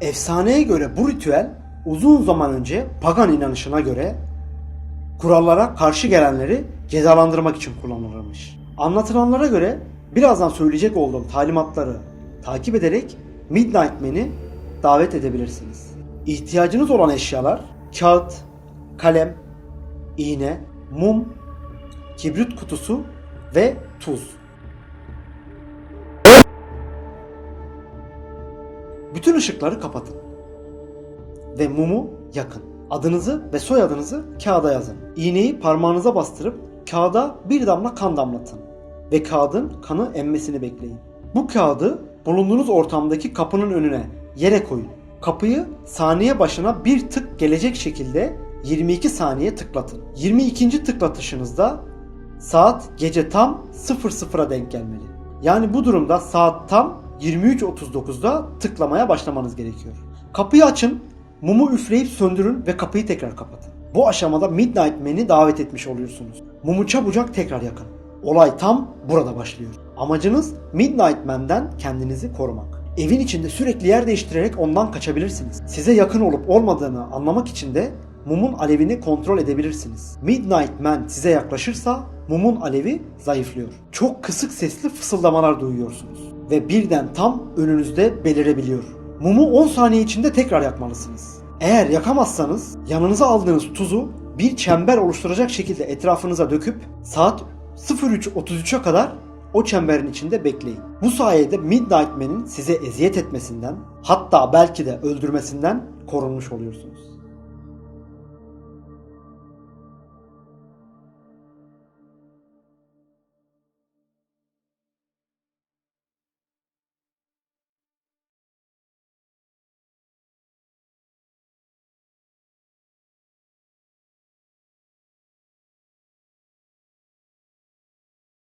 Efsaneye göre bu ritüel uzun zaman önce pagan inanışına göre kurallara karşı gelenleri cezalandırmak için kullanılırmış. Anlatılanlara göre birazdan söyleyecek olduğum talimatları takip ederek Midnight Man'i davet edebilirsiniz. İhtiyacınız olan eşyalar kağıt, kalem, iğne, mum, kibrit kutusu ve tuz. Bütün ışıkları kapatın ve mumu yakın. Adınızı ve soyadınızı kağıda yazın. İğneyi parmağınıza bastırıp kağıda bir damla kan damlatın ve kağıdın kanı emmesini bekleyin. Bu kağıdı bulunduğunuz ortamdaki kapının önüne yere koyun. Kapıyı saniye başına bir tık gelecek şekilde 22 saniye tıklatın. 22. tıklatışınızda saat gece tam 00'a denk gelmeli. Yani bu durumda saat tam 23.39'da tıklamaya başlamanız gerekiyor. Kapıyı açın, mumu üfleyip söndürün ve kapıyı tekrar kapatın. Bu aşamada Midnight Man'i davet etmiş oluyorsunuz. Mumu çabucak tekrar yakın. Olay tam burada başlıyor. Amacınız Midnight Man'den kendinizi korumak. Evin içinde sürekli yer değiştirerek ondan kaçabilirsiniz. Size yakın olup olmadığını anlamak için de mumun alevini kontrol edebilirsiniz. Midnight Man size yaklaşırsa mumun alevi zayıflıyor. Çok kısık sesli fısıldamalar duyuyorsunuz ve birden tam önünüzde belirebiliyor. Mumu 10 saniye içinde tekrar yakmalısınız. Eğer yakamazsanız yanınıza aldığınız tuzu bir çember oluşturacak şekilde etrafınıza döküp saat 03.33'e kadar o çemberin içinde bekleyin. Bu sayede Midnight Man'in size eziyet etmesinden hatta belki de öldürmesinden korunmuş oluyorsunuz.